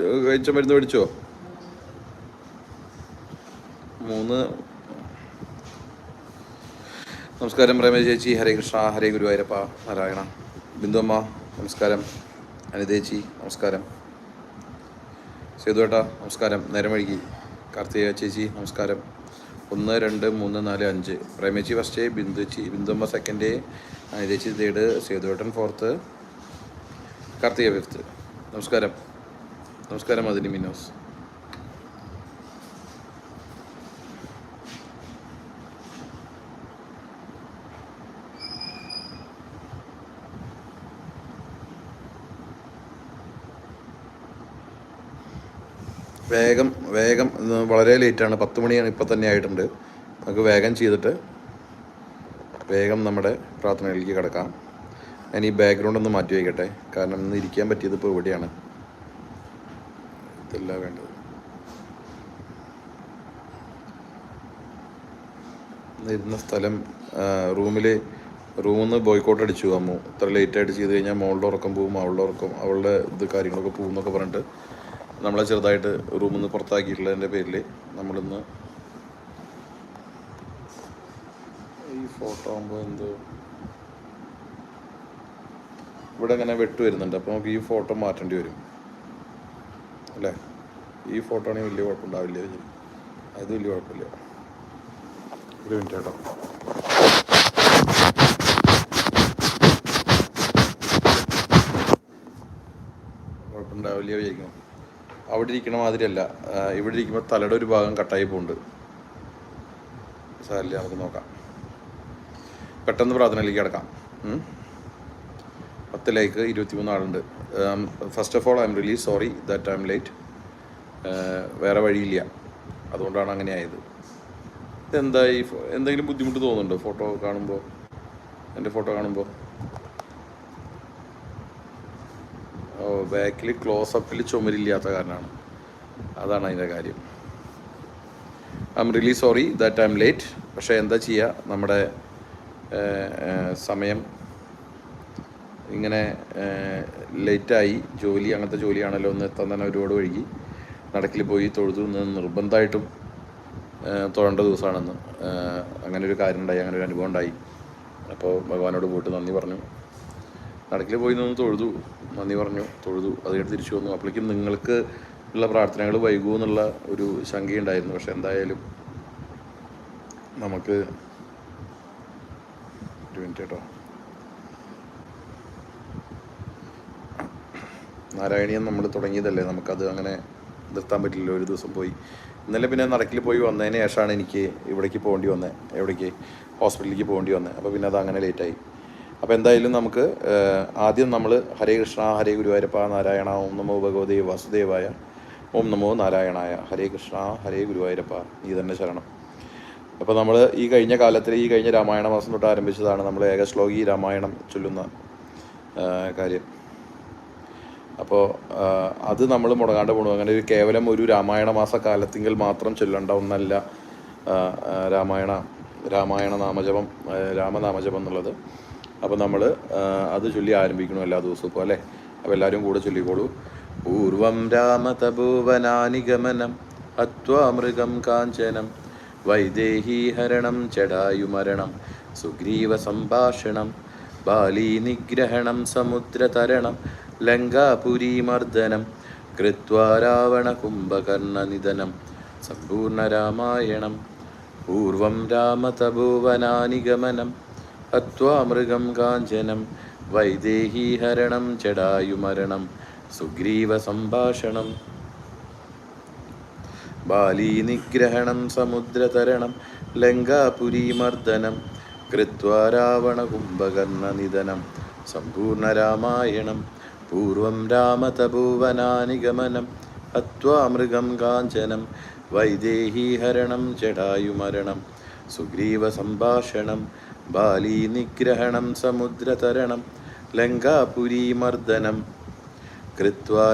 കഴിച്ച മരുന്ന് മേടിച്ചോ? മൂന്ന്. നമസ്കാരം രമേശ് ചേച്ചി. ഹരേ കൃഷ്ണ. ഹരേ ഗുരുവായൂരപ്പ. നാരായണ. ബിന്ദുമ്മ നമസ്കാരം. അനിതേച്ചി നമസ്കാരം. സേതുവേട്ട നമസ്കാരം. നേരം വഴുകി കാർത്തിക ചേച്ചി നമസ്കാരം. ഒന്ന് രണ്ട് മൂന്ന് നാല് അഞ്ച്. പ്രേമേച്ചി ഫസ്റ്റ് ബിന്ദുച്ചി ബിന്ദുമ്മ സെക്കൻഡ് അനിതേച്ചി തേർഡ് സേതുവേട്ടൻ ഫോർത്ത് കാർത്തിക ഫിഫ്ത്ത് നമസ്കാരം. നമസ്കാരം അതിന് മിനോസ്. വേഗം വേഗം വളരെ ലേറ്റാണ്. പത്ത് മണിയാണ് ഇപ്പം തന്നെ ആയിട്ടുണ്ട്. നമുക്ക് വേഗം ചെയ്തിട്ട് വേഗം നമ്മുടെ പ്രാർത്ഥനയിലേക്ക് കിടക്കാം. ഞാൻ ഈ ബാക്ക്ഗ്രൗണ്ട് ഒന്ന് മാറ്റി വയ്ക്കട്ടെ കാരണം ഇന്ന് ഇരിക്കാൻ പറ്റിയത് ഇപ്പോൾ ഇവിടെയാണ്. ഇതല്ല വേണ്ടത്. ഇരുന്ന സ്ഥലം റൂമിലെ റൂമിൽ നിന്ന് ബോയ്ക്കോട്ട് അടിച്ചു അമ്മു. ഇത്ര ലേറ്റായിട്ട് ചെയ്ത് കഴിഞ്ഞാൽ മോളുടെ ഉറക്കം പോവും അവളുടെ ഉറക്കം അവളുടെ ഇത് കാര്യങ്ങളൊക്കെ പോകും എന്നൊക്കെ പറഞ്ഞിട്ട് നമ്മളെ ചെറുതായിട്ട് റൂമിൽ നിന്ന് പുറത്താക്കിയിട്ടുള്ളതിന്റെ പേരിൽ നമ്മളിന്ന് ഈ ഫോട്ടോ ആകുമ്പോൾ എന്ത് ഇവിടെ അങ്ങനെ വെട്ട് വരുന്നുണ്ട് അപ്പോൾ നമുക്ക് ഈ ഫോട്ടോ മാറ്റേണ്ടി വരും. അല്ലേ? ഈ ഫോട്ടോ ആണെങ്കിൽ വലിയ കുഴപ്പമുണ്ടാവില്ല. അത് വലിയ കുഴപ്പമില്ല. ഒരു മിനിറ്റ് കേട്ടോ. കുഴപ്പമുണ്ടാവില്ല വിചാരിക്കണം അവിടെ ഇരിക്കണ മാതിരിയല്ല. ഇവിടെ ഇരിക്കുമ്പോൾ തലയുടെ ഒരു ഭാഗം കട്ടായി പോകുന്നുണ്ട് സാരില്ല നമുക്ക് നോക്കാം. പെട്ടെന്ന് പ്രാർത്ഥനയിലേക്ക് കിടക്കാം. പത്ത് ലൈക്ക് ഇരുപത്തിമൂന്ന് ആളുണ്ട്. First of all I am really sorry that I am late വേറെ വഴിയില്ല. അതുകൊണ്ടാണ് അങ്ങനെ ആയത് ഫോ- എന്തെങ്കിലും ബുദ്ധിമുട്ട് തോന്നുന്നുണ്ടോ? ഫോട്ടോ കാണുമ്പോൾ എന്റെ ഫോട്ടോ കാണുമ്പോൾ ഓ ബാക്കിൽ ക്ലോസ് അപ്പിൽ ചുമരില്ലാത്ത കാരണമാണ്. അതാണ് അതിന്റെ കാര്യം. I am really sorry that I am late പക്ഷേ എന്താ ചെയ്യുക നമ്മുടെ സമയം ഇങ്ങനെ ലേറ്റായി. ജോലി അങ്ങനത്തെ ജോലിയാണല്ലോ ഒന്ന് എത്താൻ തന്നെ ഒരുപാട് വഴുകി നടക്കിൽ പോയി തൊഴുതു നിന്ന് നിർബന്ധമായിട്ടും തൊഴേണ്ട ദിവസമാണെന്ന് അങ്ങനെ ഒരു കാര്യം ഉണ്ടായി അങ്ങനെ ഒരു അനുഭവം ഉണ്ടായി. അപ്പോൾ ഭഗവാനോട് പോയിട്ട് നന്ദി പറഞ്ഞു. നടക്കിൽ പോയി നിന്ന് തൊഴുതു. നന്ദി പറഞ്ഞു. തൊഴുതു. അത് കഴിഞ്ഞ് തിരിച്ചു വന്നു. അപ്പോഴേക്കും നിങ്ങൾക്ക് ഉള്ള പ്രാർത്ഥനകൾ വൈകുമെന്നുള്ള ഒരു ശങ്കയുണ്ടായിരുന്നു. പക്ഷെ എന്തായാലും നമുക്ക് ഒരു മിനിറ്റ് കേട്ടോ. നാരായണീയം നമ്മൾ തുടങ്ങിയതല്ലേ? നമുക്കത് അങ്ങനെ നിർത്താൻ പറ്റില്ല ഒരു ദിവസം പോയി. ഇന്നലെ പിന്നെ നടക്കിൽ പോയി വന്നതിന് ശേഷമാണ് എനിക്ക് ഇവിടേക്ക് പോകേണ്ടി വന്നത് എവിടേക്ക്? ഹോസ്പിറ്റലിലേക്ക് പോകേണ്ടി വന്നത് അപ്പോൾ പിന്നെ അത് അങ്ങനെ ലേറ്റായി അപ്പോൾ എന്തായാലും നമുക്ക് ആദ്യം നമ്മൾ ഹരേ കൃഷ്ണ ഹരേ ഗുരുവായൂരപ്പ നാരായണ ഓം നമോ ഭഗവതേ വാസുദേവായ ഓം നമോ നാരായണായ ഹരേ കൃഷ്ണ ഹരേ ഗുരുവായൂരപ്പ നീ തന്നെ ശരണം. അപ്പോൾ നമ്മൾ ഈ കഴിഞ്ഞ കാലത്തിൽ ഈ കഴിഞ്ഞ രാമായണ മാസം തൊട്ട് ആരംഭിച്ചതാണ് നമ്മൾ ഏകശ്ലോകി രാമായണം ചൊല്ലുന്ന കാര്യം. അപ്പോൾ അത് നമ്മൾ മുടങ്ങാണ്ട് പോകണം അങ്ങനെ ഒരു കേവലം ഒരു രാമായണ മാസ കാലത്തെങ്കിൽ മാത്രം ചൊല്ലേണ്ട ഒന്നല്ല രാമായണ രാമായണ നാമജപം രാമനാമജപം എന്നുള്ളത്. അപ്പോൾ നമ്മൾ അത് ചൊല്ലി ആരംഭിക്കണം എല്ലാ ദിവസവും അല്ലേ? അപ്പോൾ എല്ലാവരും കൂടെ ചൊല്ലിക്കോളൂ. പൂർവം രാമതപൂവനാനിഗമനം അത്വാമൃഗം കാഞ്ചനം വൈദേഹീഹരണം ചടായുമരണം സുഗ്രീവ സംഭാഷണം ബാലീനിഗ്രഹണം സമുദ്രതരണം ലങ്കാപുരീമർദ്ദനം കൃത്വാ രാവണകുംഭകർണനിധനം സമ്പൂർണരാമായണം പൂർവം രാമതപോവനാനിഗമനം അത്വാമൃഗം കാഞ്ചനം വൈദേഹീഹരണം ചടായുമരണം സുഗ്രീവ സംഭാഷണം ബാലീനിഗ്രഹണം സമുദ്രതരണം ലങ്കാപുരീമർദ്ദനം കൃത്വാ രാവണകുംഭകർണനിധനം സമ്പൂർണരാമായണം പൂർവം രാമതപോവനാനിഗമനം അത്വാമൃഗം കാഞ്ചനം വൈദേഹീഹരണം ജടായുമരണം സുഗ്രീവ സംഭാഷണം ബാലീനിഗ്രഹണം സമുദ്രതരണം ലങ്കാപുരീമർദ്ദനം കൃത്വാ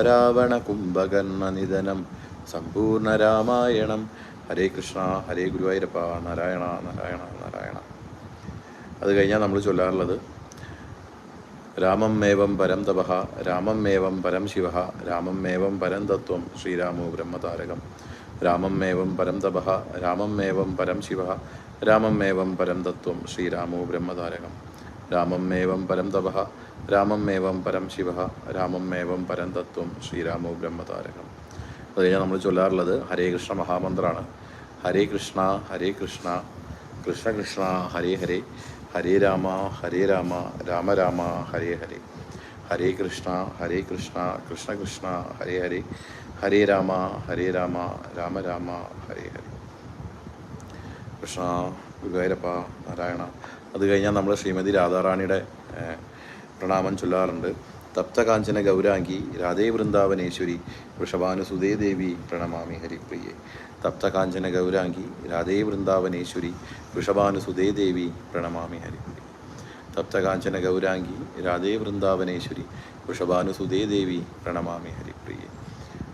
സമ്പൂർണ രാമായണം ഹരേ കൃഷ്ണ ഹരേ ഗുരുവായൂരപ്പ നാരായണ നാരായണ നാരായണ. അത് കഴിഞ്ഞാൽ നമ്മൾ ചൊല്ലാറുള്ളത് രാമം മേവം പരം തപഹ രാമം മേവം പരം ശിവ രാമം മേവം പരം തത്വം ശ്രീരാമോ ബ്രഹ്മതാരകം. രാമം മേവം പരം തപഹ രാമം മേവം പരം ശിവ രാമം മേവം പരം തത്വം ശ്രീരാമോ ബ്രഹ്മതാരകം. രാമം മേവം പരം തപഹ രാമം മേവം പരം ശിവ രാമം മേവം പരം തത്വം ശ്രീരാമോ ബ്രഹ്മതാരകം. അത് കഴിഞ്ഞാൽ നമ്മൾ ചൊല്ലാറുള്ളത് ഹരേ കൃഷ്ണ മഹാമന്ത്രമാണ് ഹരേ കൃഷ്ണ ഹരേ കൃഷ്ണ കൃഷ്ണ കൃഷ്ണ ഹരേ ഹരേ. ഹരേ രാമ ഹരേ രാമ രാമ രാമ ഹരേ ഹരേ. ഹരേ കൃഷ്ണ ഹരേ കൃഷ്ണ കൃഷ്ണ കൃഷ്ണ ഹരേ ഹരേ. ഹരേ രാമ ഹരേ രാമ രാമ രാമ ഹരേ ഹരേ. കൃഷ്ണ ഗുരുവായൂരപ്പ നാരായണ. അത് കഴിഞ്ഞാൽ നമ്മൾ ശ്രീമതി രാധാറാണിയുടെ പ്രണാമം ചൊല്ലാറുണ്ട്. തപ്തകാഞ്ചന ഗൗരാംഗി രാധേ വൃന്ദാവനേശ്വരി വൃഷഭാനുസുതേ ദേവി പ്രണമാമി ഹരിപ്രിയെ. തപ്തകാഞ്ചന ഗൗരാംഗി രാധേ വൃന്ദാവനേശ്വരി വൃഷഭാനുസുതേ ദേവി പ്രണമാമി ഹരിപ്രിയെ. തപ്തകാഞ്ചന ഗൗരാംഗി രാധേ വൃന്ദാവനേശ്വരി വൃഷഭാനുസുതേ ദേവി പ്രണമാമി ഹരിപ്രിയെ.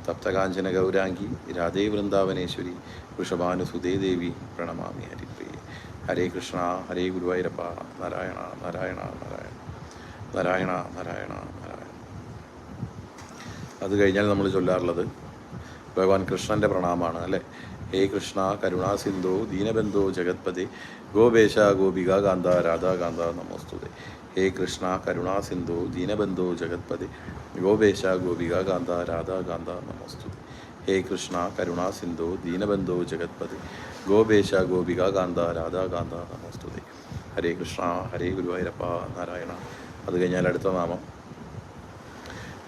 തപ്തകാഞ്ചന ഗൗരാംഗി രാധേ വൃന്ദാവനേശ്വരി വൃഷഭാനുസുതേ ദേവി പ്രണമാമി ഹരിപ്രിയെ. ഹരേ കൃഷ്ണ ഹരേ ഗുരുവായൂരപ്പ നാരായണ നാരായണ നാരായണ. നാരായണ നാരായണ. അത് കഴിഞ്ഞാൽ നമ്മൾ ചൊല്ലാറുള്ളത് ഭഗവാൻ കൃഷ്ണന്റെ പ്രണാമമാണ് അല്ലേ? ഹേ കൃഷ്ണ കരുണാ സിന്ധു ദീനബന്ധു ജഗത്പതി ഗോപേശ ഗോപിക കാന്ത രാധാകാന്ത നമോസ്തുതേ. ഹേ കൃഷ്ണ കരുണാ സിന്ധു ദീനബന്ധു ജഗത്പതി ഗോപേശ ഗോപിക കാന്ത രാധാകാന്ത നമോസ്തുതേ. ഹേ കൃഷ്ണ കരുണാ സിന്ധു ദീനബന്ധു ജഗത്പതി ഗോപേശ ഗോപിക കാന്ത രാധാകാന്ത നമോസ്തുതേ. ഹരേ കൃഷ്ണ ഹരേ ഗുരുവായൂരപ്പ നാരായണ. അത് കഴിഞ്ഞാൽ അടുത്ത നാമം.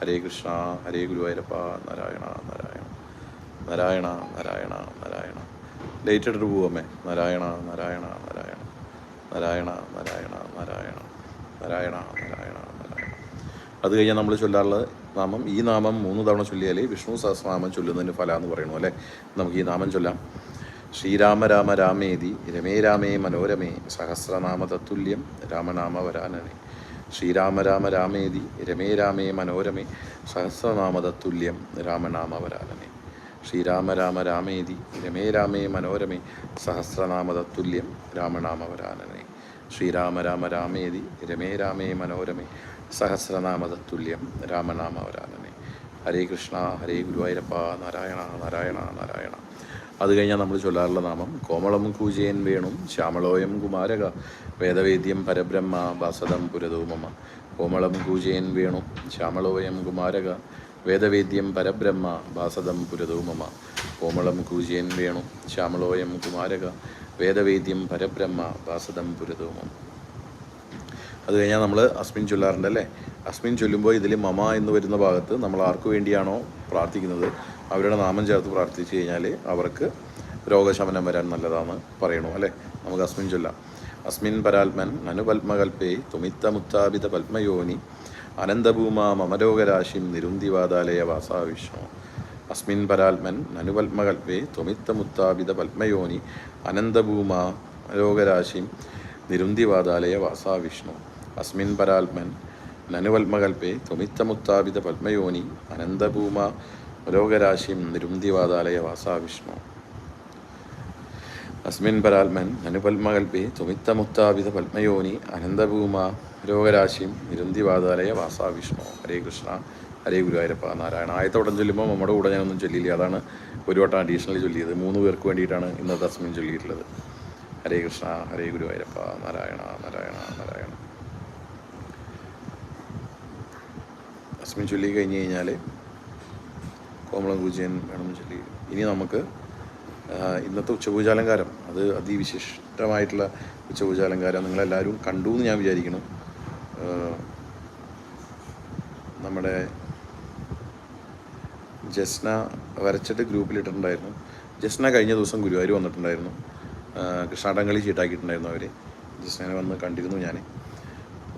ഹരേ കൃഷ്ണ ഹരേ ഗുരുവായൂരപ്പ നാരായണ നാരായണ നാരായണ നാരായണ നാരായണ. ലേറ്റ് ഇട്ടിട്ട് പോവാമേ നാരായണ നാരായണ നാരായണ. നാരായണ നാരായണ നാരായണ. നാരായണ നാരായണ നാരായണ. അത് കഴിഞ്ഞാൽ നമ്മൾ ചൊല്ലാറുള്ളത് നാമം. ഈ നാമം മൂന്ന് തവണ ചൊല്ലിയാൽ വിഷ്ണു സഹസ്രനാമം ചൊല്ലുന്നതിന് ഫല എന്ന് പറയണു അല്ലേ? നമുക്ക് ഈ നാമം ചൊല്ലാം. ശ്രീരാമ രാമ രാമേതി. രമേ രാമേ മനോരമേ. സഹസ്രനാമ തത്തുല്യം. രാമനാമ ശ്രീരാമ രാമ രാമേതി രമേ രാമേ മനോരമേ സഹസ്രനാമതത്തുല്യം തത്തുല്യം രാമനാമ വരാനനെ ശ്രീരാമ രാമ രാമേതി രമേ രാമേ മനോരമേ സഹസ്രനാമതത്തുല്യം തത്തുല്യം രാമനാമ വരാനനെ ശ്രീരാമ രാമ രാമേതി രമേ രാമേ മനോരമേ സഹസ്രനാമതത്തുല്യം തത്തുല്യം രാമനാമ വരാനനെ ഹരേ കൃഷ്ണ ഹരേ ഗുരുവായൂരപ്പ നാരായണ നാരായണ നാരായണ. അത് കഴിഞ്ഞാൽ നമ്മൾ ചൊല്ലാറുള്ള നാമം കോമളം കൂജയൻ വേണു ശ്യാമളോയം കുമാരക വേദവേദ്യം പരബ്രഹ്മ വസതം പുരതോമമ കോമളം കൂജയൻ വേണു ശ്യാമളോയം കുമാരക വേദവേദ്യം പരബ്രഹ്മ വാസദം പുരതോമമ കോമളം കൂജയൻ വേണു ശ്യാമളോയം കുമാരക വേദവേദ്യം പരബ്രഹ്മ വാസദം പുരതോമം അത് കഴിഞ്ഞാൽ നമ്മൾ അസ്മിൻ ചൊല്ലാറുണ്ട് അല്ലേ അസ്മിൻ ചൊല്ലുമ്പോൾ ഇതിൽ മമ എന്ന് വരുന്ന ഭാഗത്ത് നമ്മൾ ആർക്കു വേണ്ടിയാണോ പ്രാർത്ഥിക്കുന്നത്. അവരുടെ നാമം ചേർത്ത് പ്രാർത്ഥിച്ചു കഴിഞ്ഞാൽ അവർക്ക് രോഗശമനം വരാൻ നല്ലതാണ് പറയണു അല്ലേ? നമുക്ക് അസ്മിൻ ചൊല്ലാം. അസ്മിൻ പരാത്മൻ നനുപത്മകൽപ്പേ തുമിത്ത മുത്താപിത പത്മയോനി അനന്തഭൂമ മമരോഗരാശിം നിരുന്തിവാതാലയ വാതാലയ വാസാവിഷ്ണു. അസ്മിൻ പരാത്മൻ നനുപത്മകൽപ്പേ തുമിത്ത മുത്താപിത പത്മയോനി അനന്തഭൂമ നിരുന്തിവാതാലയ വാതാലയ വാസാവിഷ്ണു. അസ്മിൻ പരാത്മൻ നനുവൽമകൽപ്പേ ത്വമിത്തമുത്താപിത പത്മയോനി അനന്തഭൂമ ലോകരാശിം നിരുന്തിവാതാലയ വാസാ വിഷ്ണു അസ്മിൻ പരാത്മൻ അനുപത്മകൽപ്പേ ത്വമിത്തമുത്താപിത പത്മയോനി അനന്തഭൂമ ലോകരാശിം നിരുന്തിവാതാലയ വാസാ വിഷ്ണു ഹരേ കൃഷ്ണ ഹരേ ഗുരുവായൂരപ്പ. നാരായണ. ഉടൻ ചൊല്ലുമ്പോൾ നമ്മുടെ കൂടെ ഞാനൊന്നും ചൊല്ലിയില്ല. അതാണ് ഒരു വട്ടം അഡീഷണലി ചൊല്ലിയത്. മൂന്ന് പേർക്ക് വേണ്ടിയിട്ടാണ് ഇന്നത്തെ അസ്മിൻ ചൊല്ലിയിട്ടുള്ളത്. ഹരേ കൃഷ്ണ ഹരേ ഗുരുവായൂരപ്പ. നാരായണ നാരായണ നാരായണ. അസ്മിൻ ചൊല്ലി കഴിഞ്ഞ് കഴിഞ്ഞാൽ കോമളം പൂജയൻ വേണം ചൊല്ലി. ഇനി നമുക്ക് ഇന്നത്തെ ഉച്ചപൂജാലങ്കാരം അത് അതിവിശിഷ്ടമായിട്ടുള്ള ഉച്ചപൂജാലങ്കാരം നിങ്ങളെല്ലാവരും കണ്ടു എന്ന് ഞാൻ വിചാരിക്കുന്നു. നമ്മുടെ ജസ്ന വരച്ചിട്ട് ഗ്രൂപ്പിലിട്ടിട്ടുണ്ടായിരുന്നു. ജസ്ന കഴിഞ്ഞ ദിവസം ഗുരുവായൂർ വന്നിട്ടുണ്ടായിരുന്നു. കൃഷ്ണാടങ്കളി ചീട്ടാക്കിയിട്ടുണ്ടായിരുന്നു അവർ ജസ്നനെ വന്ന് കണ്ടിരുന്നു ഞാൻ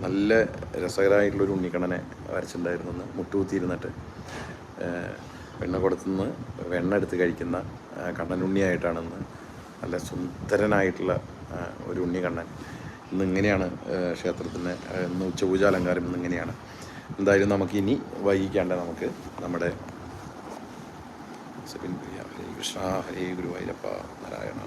നല്ല രസകരമായിട്ടുള്ളൊരു ഉണ്ണിക്കണ്ണനെ വരച്ചിട്ടുണ്ടായിരുന്നു മുട്ടുകുത്തിയിരുന്നിട്ട് വെണ്ണ കൊടുത്തുനിന്ന് വെണ്ണ എടുത്ത് കഴിക്കുന്ന കണ്ണനുണ്ണിയായിട്ടാണെന്ന് നല്ല സുന്ദരനായിട്ടുള്ള ഒരു ഉണ്ണി കണ്ണൻ ഇങ്ങനെയാണ് ഏഹ് ക്ഷേത്രത്തിന് ഇന്ന് ഉച്ചപൂജ അലങ്കാരം ഇന്ന് ഇങ്ങനെയാണ് എന്തായാലും നമുക്ക് ഇനി വൈകിക്കാണ്ട് നമുക്ക് നമ്മുടെ സെബിൻ പ്രിയ ഹരേ കൃഷ്ണ ഹരേ ഗുരുവായൂരപ്പ നാരായണ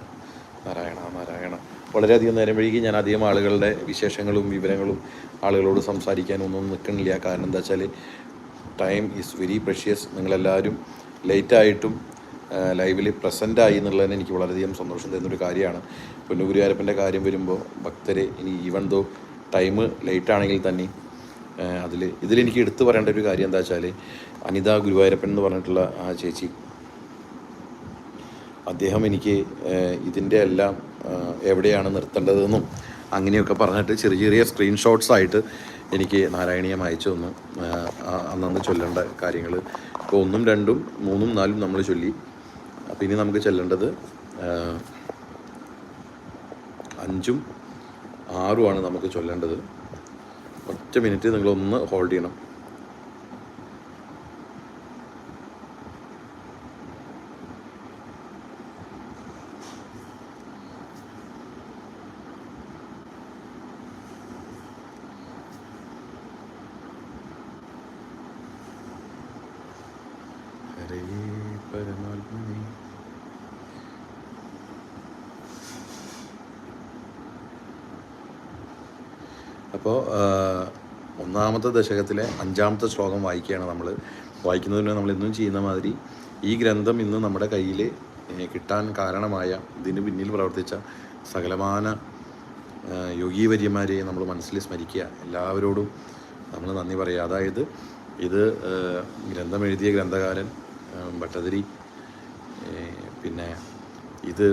നാരായണ നാരായണ. വളരെയധികം നേരം വൈകി ഞാൻ അധികം ആളുകളുടെ വിശേഷങ്ങളും വിവരങ്ങളും ആളുകളോട് സംസാരിക്കാനൊന്നും നിൽക്കണില്ല കാരണം എന്താ വെച്ചാൽ ടൈം ഈസ് വെരി പ്രഷ്യസ് നിങ്ങളെല്ലാവരും ലേറ്റായിട്ടും ലൈവിൽ പ്രസന്റ് ആയി എന്നുള്ളതിന് എനിക്ക് വളരെയധികം സന്തോഷം തരുന്നൊരു കാര്യമാണ്. പൊന്നുഗുരുവായൂരപ്പന്റെ കാര്യം വരുമ്പോൾ ഭക്തരെ ഇനി ഈവൻ ദോ ടൈം ലേറ്റാണെങ്കിൽ തന്നെ അതിൽ ഇതിലെനിക്ക് എടുത്തു പറയേണ്ട ഒരു കാര്യം എന്താ വെച്ചാൽ അനിത ഗുരുവായൂരപ്പൻ എന്ന് പറഞ്ഞിട്ടുള്ള ആ ചേച്ചി അദ്ദേഹം എനിക്ക് ഇതിന്റെ എല്ലാം എവിടെയാണ് നിർത്തേണ്ടതെന്നും അങ്ങനെയൊക്കെ പറഞ്ഞിട്ട് ചെറിയ ചെറിയ സ്ക്രീൻഷോട്ട്സ് ആയിട്ട് എനിക്ക് നാരായണീയം അയച്ചു തന്നു. അന്നന്ന് ചൊല്ലേണ്ട കാര്യങ്ങൾ ഇപ്പോൾ ഒന്നും രണ്ടും മൂന്നും നാലും നമ്മൾ ചൊല്ലി. അപ്പോൾ ഇനി നമുക്ക് ചെല്ലേണ്ടത് അഞ്ചും ആറുമാണ് നമുക്ക് ചൊല്ലേണ്ടത്. ഒറ്റ മിനിറ്റ് നിങ്ങളൊന്ന് ഹോൾഡ് ചെയ്യണം ഹരേ പരമാത്മനേ അപ്പോൾ ഒന്നാമത്തെ ദശകത്തിലെ അഞ്ചാമത്തെ ശ്ലോകം വായിക്കുകയാണ് നമ്മൾ. വായിക്കുന്നതിന് നമ്മൾ എന്നും ചെയ്യുന്ന മാതിരി ഈ ഗ്രന്ഥം ഇന്ന് നമ്മുടെ കയ്യിൽ കിട്ടാൻ കാരണമായ ഇതിന് പിന്നിൽ പ്രവർത്തിച്ച സകലമാന യോഗീവര്യന്മാരെയും യോഗീവര്യന്മാരെ നമ്മൾ മനസ്സിൽ സ്മരിക്കുക. എല്ലാവരോടും നമ്മൾ നന്ദി പറയുക. അതായത് ഇത് ഗ്രന്ഥം എഴുതിയ ഗ്രന്ഥകാരൻ ഭട്ടതിരി പിന്നെ ഇത്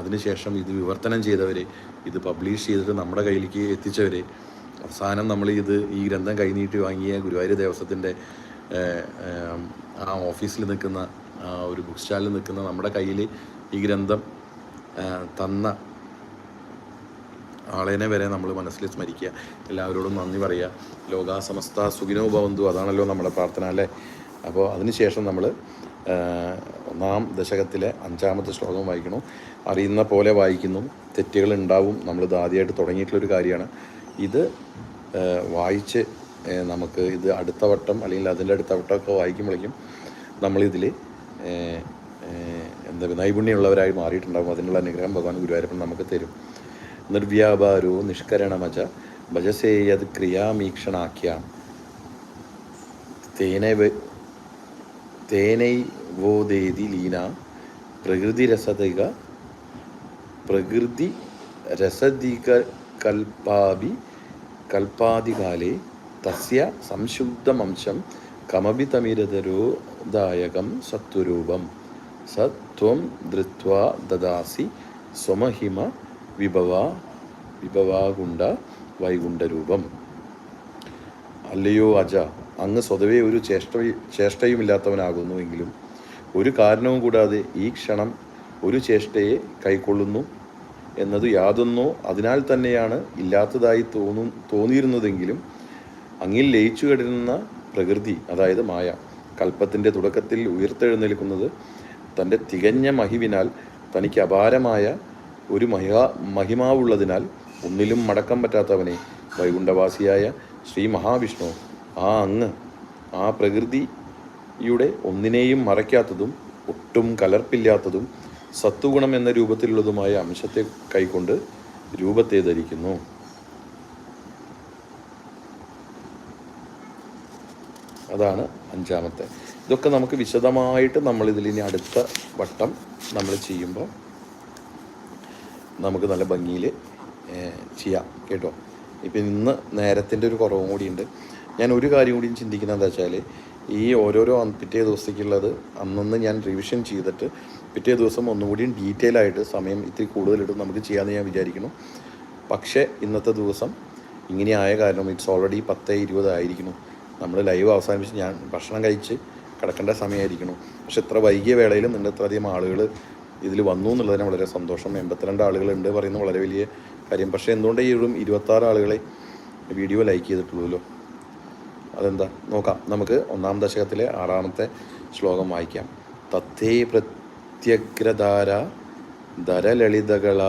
അതിനുശേഷം ഇത് വിവർത്തനം ചെയ്തവർ ഇത് പബ്ലിഷ് ചെയ്തിട്ട് നമ്മുടെ കയ്യിലേക്ക് എത്തിച്ചവർ അവസാനം നമ്മൾ ഇത് ഈ ഗ്രന്ഥം കൈനീട്ടി വാങ്ങിയ ഗുരുവായൂർ ദേവസ്വത്തിന്റെ ആ ഓഫീസിൽ നിൽക്കുന്ന ഒരു ബുക്ക് സ്റ്റാളിൽ നിൽക്കുന്ന നമ്മുടെ കയ്യിൽ ഈ ഗ്രന്ഥം തന്ന ആളേനെ വരെ നമ്മൾ മനസ്സിൽ സ്മരിക്കുക. എല്ലാവരോടും നന്ദി പറയുക. ലോകാസമസ്ത സുഖിനോ ഭവന്തു. അതാണല്ലോ നമ്മുടെ പ്രാർത്ഥന അല്ലേ? അപ്പോൾ അതിനുശേഷം നമ്മൾ ഒന്നാം ദശകത്തിലെ അഞ്ചാമത്തെ ശ്ലോകം വായിക്കണം. അറിയുന്ന പോലെ വായിക്കുന്നു. തെറ്റുകൾ ഉണ്ടാവും. നമ്മളിത് ആദ്യമായിട്ട് തുടങ്ങിയിട്ടുള്ളൊരു കാര്യമാണ്. ഇത് വായിച്ച് നമുക്ക് ഇത് അടുത്ത വട്ടം അല്ലെങ്കിൽ അതിന്റെ അടുത്ത വട്ടമൊക്കെ വായിക്കുമ്പോഴേക്കും നമ്മളിതിൽ എന്താ നൈപുണ്യമുള്ളവരായി മാറിയിട്ടുണ്ടാകും അതിനുള്ള അനുഗ്രഹം ഭഗവാൻ ഗുരുവായൂരപ്പൻ നമുക്ക് തരും. നിർവ്യാപാരോ നിഷ്കരണമച ഭജസേയത് ക്രിയാമീക്ഷണാഖ്യാം. തേനെ തേനൈ വോദേതി ലീന പ്രകൃതിരസതിക പ്രകൃതി രസദിക കൽപ്പാഭി കൽപ്പാതികാലേ തസ്യ സംശുദ്ധമംശം കമപി തമിരതരോദായകം സത്വരൂപം സത്വം ധൃത്വാ ദദാസി സ്വമഹിമ വിഭവ വിഭവാകുണ്ട വൈകുണ്ഠരൂപം. അല്ലയോ അജ അങ്ങ് സ്വതവേ ഒരു ചേഷ്ട ചേഷ്ടയുമില്ലാത്തവനാകുന്നുവെങ്കിലും ഒരു കാരണവും കൂടാതെ ഈ ക്ഷണം ഒരു ചേഷ്ടയെ കൈക്കൊള്ളുന്നു. എന്നത് യാതൊന്നോ അതിനാൽ തന്നെയാണ് ഇല്ലാത്തതായി തോന്നു തോന്നിയിരുന്നതെങ്കിലും അങ്ങിൽ ലയിച്ചു കിടന്ന പ്രകൃതി അതായത് മായ കൽപ്പത്തിന്റെ തുടക്കത്തിൽ ഉയർത്തെഴുന്നേൽക്കുന്നത് തന്റെ തികഞ്ഞ മഹിവിനാൽ തനിക്ക് അപാരമായ ഒരു മഹിമ മഹിമാവുള്ളതിനാൽ ഒന്നിലും മടക്കം പറ്റാത്തവനെ വൈകുണ്ഠവാസിയായ ശ്രീ മഹാവിഷ്ണു ആ അങ്ങ് ആ പ്രകൃതിയുടെ ഒന്നിനെയും മറയ്ക്കാത്തതും ഒട്ടും കലർപ്പില്ലാത്തതും സത്വഗുണം എന്ന രൂപത്തിലുള്ളതുമായ അംശത്തെ കൈക്കൊണ്ട് രൂപത്തെ ധരിക്കുന്നു അതാണ് അഞ്ചാമത്തെ. ഇതൊക്കെ നമുക്ക് വിശദമായിട്ട് നമ്മൾ ഇതിലിനി അടുത്ത വട്ടം നമ്മൾ ചെയ്യുമ്പോൾ നമുക്ക് നല്ല ഭംഗിയിൽ ചെയ്യാം കേട്ടോ. ഇപ്പം ഇന്ന് നേരത്തിന്റെ ഒരു കുറവും കൂടിയുണ്ട്. ഞാൻ ഒരു കാര്യം കൂടിയും ചിന്തിക്കുന്നത് എന്താ വെച്ചാൽ ഈ ഓരോരോ പിറ്റേ ദിവസത്തേക്കുള്ളത്. അന്നന്ന് ഞാൻ റിവിഷൻ ചെയ്തിട്ട് പിറ്റേ ദിവസം ഒന്നുകൂടിയും ഡീറ്റെയിൽ ആയിട്ട് സമയം ഇത്തിരി കൂടുതലിട്ട് നമുക്ക് ചെയ്യാമെന്ന് ഞാൻ വിചാരിക്കുന്നു. പക്ഷേ ഇന്നത്തെ ദിവസം ഇങ്ങനെ ആയ കാരണം ഇറ്റ്സ് ഓൾറെഡി പത്ത് ഇരുപതായിരിക്കുന്നു നമ്മൾ ലൈവ് അവസാനിപ്പിച്ച് ഞാൻ ഭക്ഷണം കഴിച്ച് കിടക്കേണ്ട സമയമായിരിക്കണം പക്ഷെ ഇത്ര വൈകിയ വേളയിലും നിങ്ങൾ ഇത്രയധികം ആളുകൾ ഇതിൽ വന്നു എന്നുള്ളതിന് വളരെ സന്തോഷം. എൺപത്തിരണ്ട് ആളുകളുണ്ട് പറയുന്നത് വളരെ വലിയ കാര്യം. പക്ഷേ എന്തുകൊണ്ട് ഈ ഒരു ഇരുപത്താറ് ആളുകളെ വീഡിയോ ലൈക്ക് ചെയ്തിട്ടുള്ളൂല്ലോ? അതെന്താ? നോക്കാം. നമുക്ക് ഒന്നാം ദശകത്തിലെ ആറാമത്തെ ശ്ലോകം വായിക്കാം. തത്തേ പ്രത്യഗ്രധാര ധരലളിതകള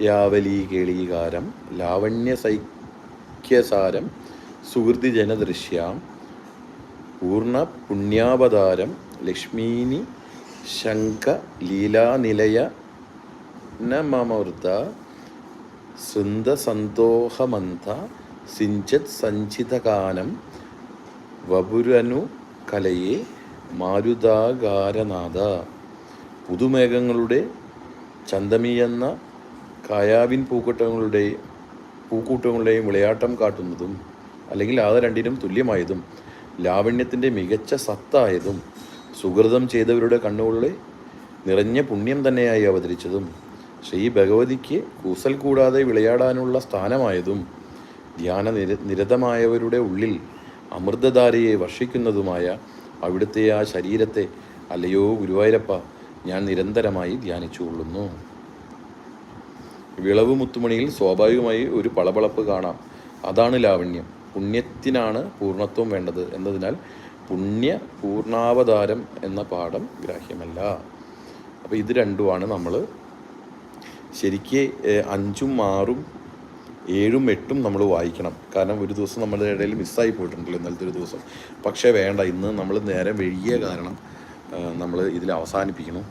യാവലീ കേളീകാരം ലാവണ്യ സൈക്യസാരം സുഹൃതി ജനദൃശ്യാം പൂർണ പുണ്യാവതാരം ലക്ഷ്മീനി ശങ്ക ലീലാനിലയ നമമൃത സൃന്ദസന്തോഹമന്ത സിഞ്ചത് സഞ്ചിതഗാനം വപുരനു കലയെ മാരുതാകാരനാഥ. പുതുമേഘങ്ങളുടെ ചന്തമിയെന്ന കായാവിൻ പൂക്കൂട്ടങ്ങളുടെ പൂക്കൂട്ടങ്ങളുടെയും വിളയാട്ടം കാട്ടുന്നതും അല്ലെങ്കിൽ അത് രണ്ടിനും തുല്യമായതും ലാവണ്യത്തിന്റെ മികച്ച സത്തായതും സുഹൃതം ചെയ്തവരുടെ കണ്ണുകളിൽ നിറഞ്ഞ പുണ്യം തന്നെയായി അവതരിച്ചതും ശ്രീ ഭഗവതിക്ക് കൂസൽ കൂടാതെ വിളയാടാനുള്ള സ്ഥാനമായതും ധ്യാന നിര നിരതമായവരുടെ ഉള്ളിൽ അമൃതധാരയെ വർഷിക്കുന്നതുമായ അവിടുത്തെ ആ ശരീരത്തെ അല്ലയോ ഗുരുവായൂരപ്പ ഞാൻ നിരന്തരമായി ധ്യാനിച്ചുകൊള്ളുന്നു വിളവ് മുത്തുമണിയിൽ സ്വാഭാവികമായി ഒരു പളപളപ്പ് കാണാം. അതാണ് ലാവണ്യം. പുണ്യത്തിനാണ് പൂർണത്വം വേണ്ടത് എന്നതിനാൽ പുണ്യ പൂർണാവതാരം എന്ന പാഠം ഗ്രാഹ്യമല്ല. അപ്പോൾ ഇത് രണ്ടുമാണ് നമ്മൾ ശരിക്ക് അഞ്ചും ആറും ഏഴും എട്ടും നമ്മൾ വായിക്കണം. കാരണം ഒരു ദിവസം നമ്മളുടെ ഇടയിൽ മിസ്സായി പോയിട്ടുണ്ടല്ലോ ഇന്നലത്തെ ഒരു ദിവസം. പക്ഷേ വേണ്ട ഇന്ന് നമ്മൾ നേരെ വൈകിയ കാരണം നമ്മൾ ഇതിൽ അവസാനിപ്പിക്കണം.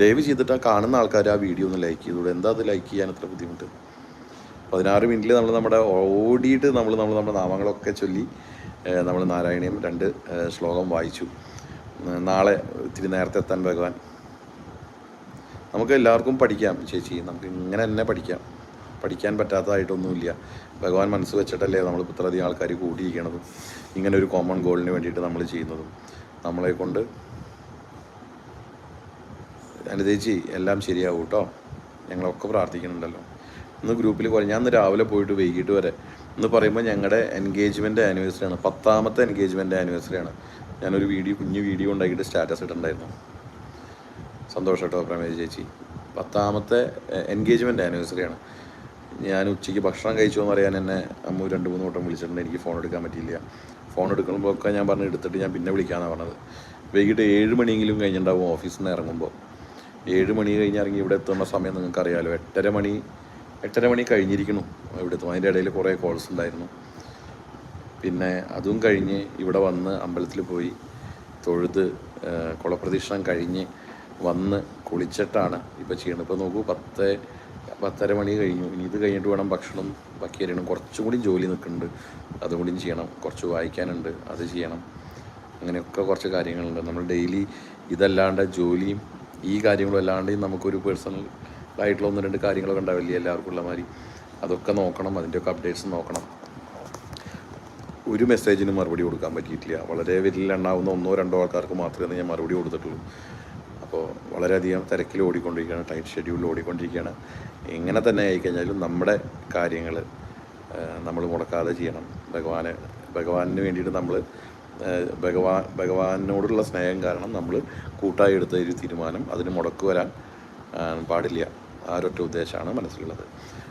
ദയവ് ചെയ്തിട്ട് ആ കാണുന്ന ആൾക്കാർ ആ വീഡിയോ ഒന്ന് ലൈക്ക് ചെയ്തോളൂ എന്താ അത് ലൈക്ക് ചെയ്യാൻ അത്ര ബുദ്ധിമുട്ട്? പതിനാറ് മിനിറ്റിൽ നമ്മൾ നമ്മുടെ ഓടിയിട്ട് നമ്മൾ നമ്മൾ നമ്മുടെ നാമങ്ങളൊക്കെ ചൊല്ലി നമ്മൾ നാരായണീയം രണ്ട് ശ്ലോകം വായിച്ചു. നാളെ ഇത്തിരി നേരത്തെ എത്താൻ ഭഗവാൻ. നമുക്ക് എല്ലാവർക്കും പഠിക്കാം ചേച്ചി. നമുക്ക് ഇങ്ങനെ തന്നെ പഠിക്കാം. പഠിക്കാൻ പറ്റാത്തതായിട്ടൊന്നുമില്ല. ഭഗവാൻ മനസ്സ് വെച്ചിട്ടല്ലേ നമ്മൾ ഇത്രയധികം ആൾക്കാർ കൂടിയിരിക്കണതും. ഇങ്ങനെ ഒരു കോമൺ ഗോളിന് വേണ്ടിയിട്ട് നമ്മൾ ചെയ്യുന്നതും. നമ്മളെ കൊണ്ട് അനുദേച്ചി എല്ലാം ശരിയാവും കേട്ടോ ഞങ്ങളൊക്കെ പ്രാർത്ഥിക്കുന്നുണ്ടല്ലോ. ഇന്ന് ഗ്രൂപ്പിൽ കുറേ ഞാൻ ഇന്ന് രാവിലെ പോയിട്ട് വൈകിട്ട് വരെ. എന്ന് പറയുമ്പോൾ ഞങ്ങളുടെ എൻഗേജ്മെന്റ് ആനിവേഴ്സറി ആണ്. പത്താമത്തെ എൻഗേജ്മെന്റ് ആനിവേഴ്സറി ആണ്. ഞാനൊരു വീഡിയോ കുഞ്ഞു വീഡിയോ ഉണ്ടാക്കിയിട്ട് സ്റ്റാറ്റസ് ഇട്ടിട്ടുണ്ടായിരുന്നു. സന്തോഷം കേട്ടോ പ്രമേശ് ചേച്ചി. പത്താമത്തെ ആനിവേഴ്സറി ആനിവേഴ്സറിയാണ് ഞാൻ ഉച്ചയ്ക്ക് ഭക്ഷണം കഴിച്ചു എന്ന് പറയാൻ എന്നെ അമ്മ രണ്ട് മൂന്ന് വട്ടം വിളിച്ചിട്ടുണ്ട്. എനിക്ക് ഫോൺ എടുക്കാൻ പറ്റിയില്ല. ഫോൺ എടുക്കുമ്പോഴൊക്കെ ഞാൻ പറഞ്ഞ് എടുത്തിട്ട് ഞാൻ പിന്നെ വിളിക്കാമെന്നാണ് പറഞ്ഞത്. വൈകിട്ട് ഏഴ് മണിയെങ്കിലും കഴിഞ്ഞിട്ടുണ്ടാവും ഓഫീസിൽ നിന്ന് ഇറങ്ങുമ്പോൾ ഏഴ് മണി കഴിഞ്ഞിറങ്ങി ഇവിടെ എത്തുന്ന സമയം നിങ്ങൾക്ക് അറിയാലോ എട്ടര മണി എട്ടര മണി കഴിഞ്ഞിരിക്കണു ഇവിടെ എത്തും. അതിന്റെ ഇടയിൽ കുറേ കോൾസ് ഉണ്ടായിരുന്നു. പിന്നെ അതും കഴിഞ്ഞ് ഇവിടെ വന്ന് അമ്പലത്തിൽ പോയി തൊഴുത് കുളപ്രദീക്ഷണം കഴിഞ്ഞ് വന്ന് കുളിച്ചിട്ടാണ് ഇപ്പോൾ ചെയ്യുന്നത് ഇപ്പോൾ നോക്കൂ പത്ത് പത്തര മണി കഴിഞ്ഞു. ഇനി ഇത് കഴിഞ്ഞിട്ട് വേണം ഭക്ഷണം ബാക്കി അറിയണം കുറച്ചും കൂടി ജോലി നിൽക്കുന്നുണ്ട്. അതും ചെയ്യണം. കുറച്ച് വായിക്കാനുണ്ട്. അത് ചെയ്യണം. അങ്ങനെയൊക്കെ കുറച്ച് കാര്യങ്ങളുണ്ട്. നമ്മൾ ഡെയിലി ഇതല്ലാണ്ട് ജോലിയും ഈ കാര്യങ്ങളും അല്ലാണ്ട് നമുക്കൊരു പേഴ്സണൽ ആയിട്ടുള്ള ഒന്ന് രണ്ട് കാര്യങ്ങളൊക്കെ ഉണ്ടാവില്ലേ എല്ലാവർക്കും ഉള്ള മാതിരി. അതൊക്കെ നോക്കണം. അതിന്റെയൊക്കെ അപ്ഡേറ്റ്സ് നോക്കണം. ഒരു മെസ്സേജിന് മറുപടി കൊടുക്കാൻ പറ്റിയിട്ടില്ല. വളരെ വലിയ എണ്ണാവുന്ന ഒന്നോ രണ്ടോ ആൾക്കാർക്ക് മാത്രമേ ഞാൻ മറുപടി കൊടുത്തിട്ടുള്ളൂ. അപ്പോൾ വളരെയധികം തിരക്കിൽ ഓടിക്കൊണ്ടിരിക്കുകയാണ് ടൈറ്റ് ഷെഡ്യൂളിൽ ഓടിക്കൊണ്ടിരിക്കുകയാണ്. എങ്ങനെ തന്നെ ആയിക്കഴിഞ്ഞാലും നമ്മുടെ കാര്യങ്ങൾ നമ്മൾ മുടക്കാതെ ചെയ്യണം. ഭഗവാന് ഭഗവാനിന് വേണ്ടിയിട്ട് നമ്മൾ ഭഗവാൻ ഭഗവാനോടുള്ള സ്നേഹം കാരണം നമ്മൾ കൂട്ടായി എടുത്ത ഒരു തീരുമാനം അതിന് മുടക്ക് വരാൻ പാടില്ല. ആ ഒരൊറ്റ ഉദ്ദേശമാണ് മനസ്സിലുള്ളത്.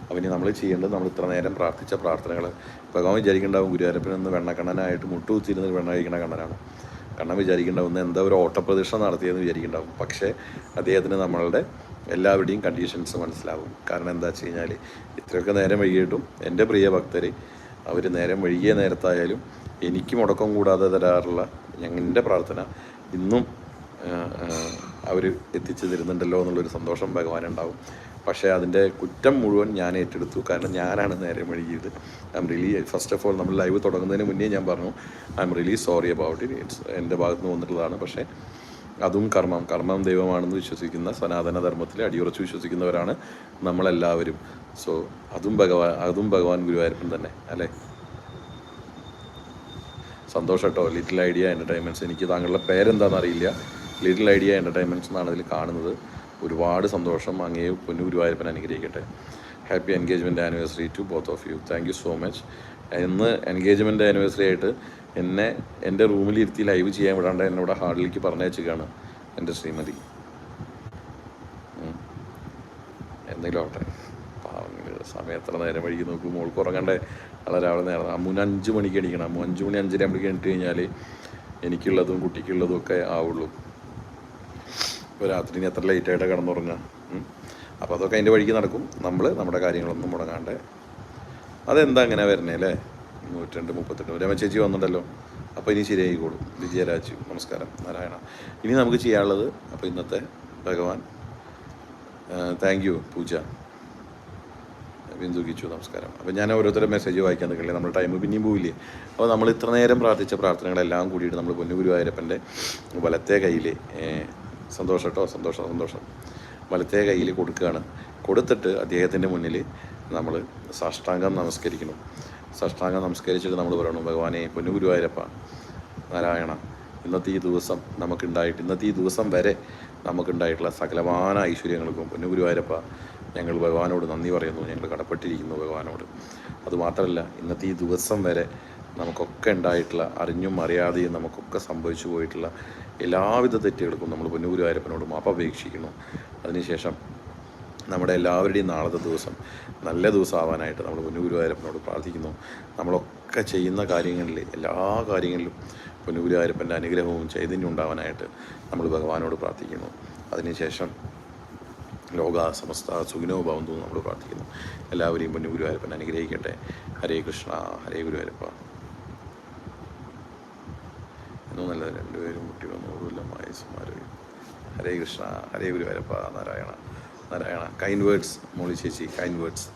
അപ്പം ഇനി നമ്മൾ ചെയ്യേണ്ടത് നമ്മൾ ഇത്ര നേരം പ്രാർത്ഥിച്ച പ്രാർത്ഥനകൾ. ഭഗവാൻ വിചാരിക്കേണ്ടാവും ഗുരുവായൂരപ്പൻ എന്ന് വെണ്ണക്കണ്ണനായിട്ട് മുട്ടുകുത്തിരുന്ന് വെണ്ണ കഴിക്കുന്ന കണ്ണനാണ്. കണ്ണൻ വിചാരിക്കേണ്ടാവും എന്താ ഒരു ഓട്ടപ്രദക്ഷിണ നടത്തിയെന്ന് വിചാരിക്കേണ്ടാവും. പക്ഷേ അദ്ദേഹത്തിന് നമ്മളുടെ എല്ലാവരുടെയും കണ്ടീഷൻസ് മനസ്സിലാവും. കാരണം എന്താ വെച്ച് കഴിഞ്ഞാൽ ഇത്രയൊക്കെ നേരം വൈകിയിട്ടും എന്റെ പ്രിയ ഭക്തർ അവർ നേരം വൈകിയ നേരത്തായാലും എനിക്ക് മുടക്കം കൂടാതെ തരാറുള്ള ഞങ്ങളുടെ പ്രാർത്ഥന ഇന്നും അവർ എത്തിച്ചു തരുന്നുണ്ടല്ലോ എന്നുള്ളൊരു സന്തോഷം ഭഗവാൻ ഉണ്ടാവും പക്ഷേ അതിന്റെ കുറ്റം മുഴുവൻ ഞാൻ ഏറ്റെടുത്തു. കാരണം ഞാനാണ് നേരെ മെഴുകിയത്. I am really first of all നമ്മൾ ലൈവ് തുടങ്ങുന്നതിന് മുന്നേ ഞാൻ പറഞ്ഞു I am really sorry about it it's എന്റെ ഭാഗത്ത് നിന്ന് വന്നിട്ടുള്ളതാണ്. പക്ഷേ അതും കർമ്മം. കർമ്മം ദൈവമാണെന്ന് വിശ്വസിക്കുന്ന സനാതന ധർമ്മത്തിൽ അടിയുറച്ച് വിശ്വസിക്കുന്നവരാണ് നമ്മളെല്ലാവരും. സോ അതും ഭഗവാൻ അതും ഭഗവാൻ ഗുരുവായൂരപ്പൻ തന്നെ അല്ലേ? സന്തോഷം കേട്ടോ. ലിറ്റിൽ ഐഡിയ എന്റർടൈൻമെന്റ്സ് എനിക്ക് താങ്കളുടെ പേരെന്താണെന്ന് അറിയില്ല. ലിറ്റിൽ ഐഡിയ എന്റർടൈൻമെന്റ്സ് എന്നാണ് അതിൽ കാണുന്നത്. ഒരുപാട് സന്തോഷം അങ്ങേ പൊന്നു ഗുരുവായൂരപ്പൻ അനുഗ്രഹിക്കട്ടെ. Happy engagement anniversary to both of you thank you so much ഇന്ന് എൻഗേജ്മെന്റ് ആനിവേഴ്സറി ആയിട്ട് എന്നെ എന്റെ റൂമിൽ ഇരുത്തി ലൈവ് ചെയ്യാൻ വിടാണ്ട് എന്നോട് ഹാർഡിലേക്ക് പറഞ്ഞയച്ചിരിക്കുകയാണ് എന്റെ ശ്രീമതി. എന്തെങ്കിലും ആവട്ടെ. സമയം എത്ര നേരം വഴിക്ക് നോക്കും. മോൾക്ക് ഉറങ്ങണ്ടേ. വളരെ രാവിലെ നേരം. അമ്മൂന് അഞ്ച് മണിക്ക് എണീക്കണം. അമ്മു അഞ്ച് മണി അഞ്ചര ആകുമ്പോഴേക്കും എണീറ്റ് കഴിഞ്ഞാൽ എനിക്കുള്ളതും കുട്ടിക്കുള്ളതും ഒക്കെ ആവുള്ളൂ. ഇപ്പോൾ രാത്രി ഇനി എത്ര ലേറ്റായിട്ട് കിടന്നുറങ്ങുക അപ്പോൾ അതൊക്കെ അതിന്റെ വഴിക്ക് നടക്കും. നമ്മൾ നമ്മുടെ കാര്യങ്ങളൊന്നും മുടങ്ങാണ്ട്. അതെന്താ അങ്ങനെ വരണേ അല്ലേ? നൂറ്റിരണ്ട് മുപ്പത്തെട്ട്. രമ ചേച്ചി വന്നിട്ടല്ലോ. അപ്പോൾ ഇനി ശരിയായിക്കോളും. വിജയരാജ് നമസ്കാരം. നാരായണ. ഇനി നമുക്ക് ചെയ്യാനുള്ളത് അപ്പോൾ ഇന്നത്തെ ഭഗവാൻ താങ്ക് യു പൂജ. ബിന്ദു കിച്ചു നമസ്കാരം. അപ്പോൾ ഞാൻ ഓരോരുത്തരുടെ മെസ്സേജ് വായിക്കാൻ നിൽക്കില്ലേ? നമ്മൾ ടൈം പിന്നെയും പോവില്ലേ? അപ്പോൾ നമ്മൾ ഇത്ര നേരം പ്രാർത്ഥിച്ച പ്രാർത്ഥനകളെല്ലാം കൂടിയിട്ട് നമ്മൾ പൊന്നുഗുരുവായൂരപ്പന്റെ വലത്തെ കയ്യിൽ സന്തോഷം കേട്ടോ സന്തോഷം സന്തോഷം. വലത്തെ കയ്യിൽ കൊടുക്കുകയാണ്. കൊടുത്തിട്ട് അദ്ദേഹത്തിന്റെ മുന്നിൽ നമ്മൾ സാഷ്ടാംഗം നമസ്കരിക്കണം സാഷ്ടാംഗം നമസ്കരിച്ചിട്ട് നമ്മൾ പറയണം ഭഗവാനെ പൊന്നുഗുരുവായൂരപ്പ നാരായണ ഇന്നത്തെ ഈ ദിവസം നമുക്കുണ്ടായിട്ട് ഇന്നത്തെ ഈ ദിവസം വരെ നമുക്കുണ്ടായിട്ടുള്ള സകലമാന ഐശ്വര്യങ്ങൾക്കും പൊന്നുഗുരുവായൂരപ്പ ഞങ്ങൾ ഭഗവാനോട് നന്ദി പറയുന്നു ഞങ്ങൾ കടപ്പെട്ടിരിക്കുന്നു ഭഗവാനോട്. അതുമാത്രമല്ല ഇന്നത്തെ ഈ ദിവസം വരെ നമുക്കൊക്കെ ഉണ്ടായിട്ടുള്ള അറിഞ്ഞും അറിയാതെയും നമുക്കൊക്കെ സംഭവിച്ചു പോയിട്ടുള്ള എല്ലാവിധ തെറ്റുകൾക്കും നമ്മൾ പൊന്നുഗുരുവായൂരപ്പനോട് മാപ്പപേക്ഷിക്കുന്നു. അതിനുശേഷം നമ്മുടെ എല്ലാവരുടെയും നാളത്തെ ദിവസം നല്ല ദിവസം ആവാനായിട്ട് നമ്മൾ പൊന്നുഗുരുവായൂരപ്പനോട് പ്രാർത്ഥിക്കുന്നു. നമ്മളൊക്കെ ചെയ്യുന്ന കാര്യങ്ങളിൽ എല്ലാ കാര്യങ്ങളിലും പൊന്നുഗുരുവായൂരപ്പന്റെ അനുഗ്രഹവും ചൈതന്യം ഉണ്ടാവാനായിട്ട് നമ്മൾ ഭഗവാനോട് പ്രാർത്ഥിക്കുന്നു. അതിനുശേഷം ലോക സമസ്ത സുഖിനോ ഭവന്തു നമ്മൾ പ്രാർത്ഥിക്കുന്നു. എല്ലാവരെയും പൊന്നുഗുരുവായൂരപ്പൻ അനുഗ്രഹിക്കട്ടെ. ഹരേ കൃഷ്ണ ഹരേ ഗുരുവായൂരപ്പ. എന്നും നല്ല രണ്ടുപേരും നൂറ് നൂറുമില്ല മായസുമാരും ഹരേ കൃഷ്ണ ഹരേ ഗുരുവരപ്പ നാരായണ നാരായണ. കൈൻ വേർഡ്സ് മോളി ചേച്ചി കൈൻ വേർഡ്സ്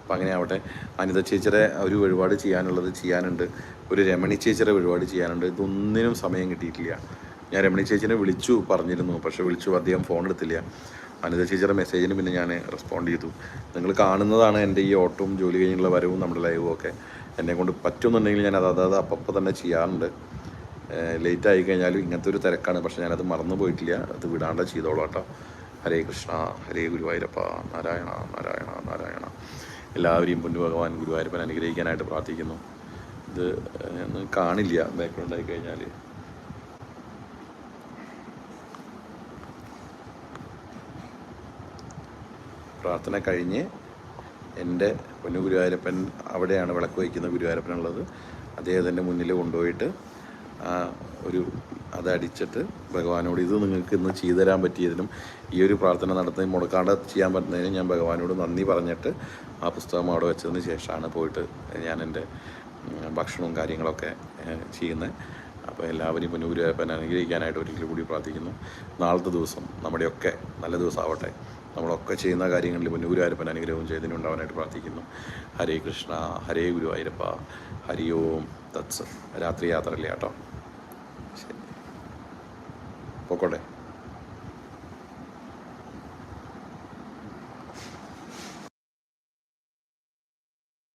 അപ്പം അങ്ങനെ ആവട്ടെ അനിത ചേച്ചിയുടെ ഒരു വഴിപാട് ചെയ്യാനുള്ളത് ചെയ്യാനുണ്ട്. ഒരു രമണി ചേച്ചിയുടെ വഴിപാട് ചെയ്യാനുണ്ട്. ഇതൊന്നിനും സമയം കിട്ടിയിട്ടില്ല. ഞാൻ രമണി ചേച്ചിനെ വിളിച്ചു പറഞ്ഞിരുന്നു പക്ഷേ വിളിച്ചു അദ്ദേഹം ഫോൺ എടുത്തില്ല. അനിത ചേച്ചിയുടെ മെസ്സേജിന് പിന്നെ ഞാൻ റെസ്പോണ്ട് ചെയ്തു. നിങ്ങൾ കാണുന്നതാണ് എന്റെ ഈ ഓട്ടവും ജോലി കഴിഞ്ഞുള്ള വരവും നമ്മുടെ ലൈവും ഒക്കെ. എന്നെ കൊണ്ട് പറ്റുമെന്നുണ്ടെങ്കിൽ ഞാൻ അത് അതാത് അപ്പം തന്നെ ചെയ്യാറുണ്ട്. ലേറ്റ് ആയി കഴിഞ്ഞാലും ഇങ്ങനത്തെ ഒരു തിരക്കാണ്. പക്ഷേ ഞാനത് മറന്നു പോയിട്ടില്ല. അത് വിടാണ്ട് ചെയ്തോളാം കേട്ടോ. ഹരേ കൃഷ്ണ ഹരേ ഗുരുവായൂരപ്പ നാരായണ നാരായണ നാരായണ. എല്ലാവരെയും പൊന്നു ഭഗവാൻ ഗുരുവായൂരപ്പൻ അനുഗ്രഹിക്കാനായിട്ട് പ്രാർത്ഥിക്കുന്നു. ഇത് കാണില്ല. ബാക്ക്ഗ്രൗണ്ട് ആയി കഴിഞ്ഞാൽ പ്രാർത്ഥന കഴിഞ്ഞ് എന്റെ പൊന്നു ഗുരുവായൂരപ്പൻ അവിടെയാണ് വിളക്ക് വയ്ക്കുന്ന ഗുരുവായൂരപ്പനുള്ളത്. അദ്ദേഹത്തിന്റെ മുന്നിൽ കൊണ്ടുപോയിട്ട് ആ ഒരു അതടിച്ചിട്ട് ഭഗവാനോട് ഇത് നിങ്ങൾക്ക് ഇന്ന് ചെയ്തു തരാൻ പറ്റിയതിനും ഈ ഒരു പ്രാർത്ഥന നടത്തി മുടക്കാണ്ട് ചെയ്യാൻ പറ്റുന്നതിനും ഞാൻ ഭഗവാനോട് നന്ദി പറഞ്ഞിട്ട് ആ പുസ്തകം അവിടെ വെച്ചതിന് ശേഷമാണ് പോയിട്ട് ഞാൻ എന്റെ ഭക്ഷണവും കാര്യങ്ങളൊക്കെ ചെയ്യുന്നത് അപ്പോൾ എല്ലാവരെയും പൊന്നുഗുരുവായൂരപ്പൻ അനുഗ്രഹിക്കാനായിട്ട് ഒരിക്കൽ കൂടി പ്രാർത്ഥിക്കുന്നു. നാളത്തെ ദിവസം നമ്മുടെയൊക്കെ നല്ല ദിവസമാവട്ടെ. നമ്മളൊക്കെ ചെയ്യുന്ന കാര്യങ്ങളിൽ പൊന്നുഗുരുവായൂരപ്പൻ അനുഗ്രഹവും ചെയ്തതിനുണ്ടാവാനായിട്ട് പ്രാർത്ഥിക്കുന്നു. ഹരേ കൃഷ്ണ ഹരേ ഗുരുവായൂരപ്പ ഹരി ഓം തത്സ. രാത്രി യാത്രയില്ല കേട്ടോ. പോക്കോട്ടെ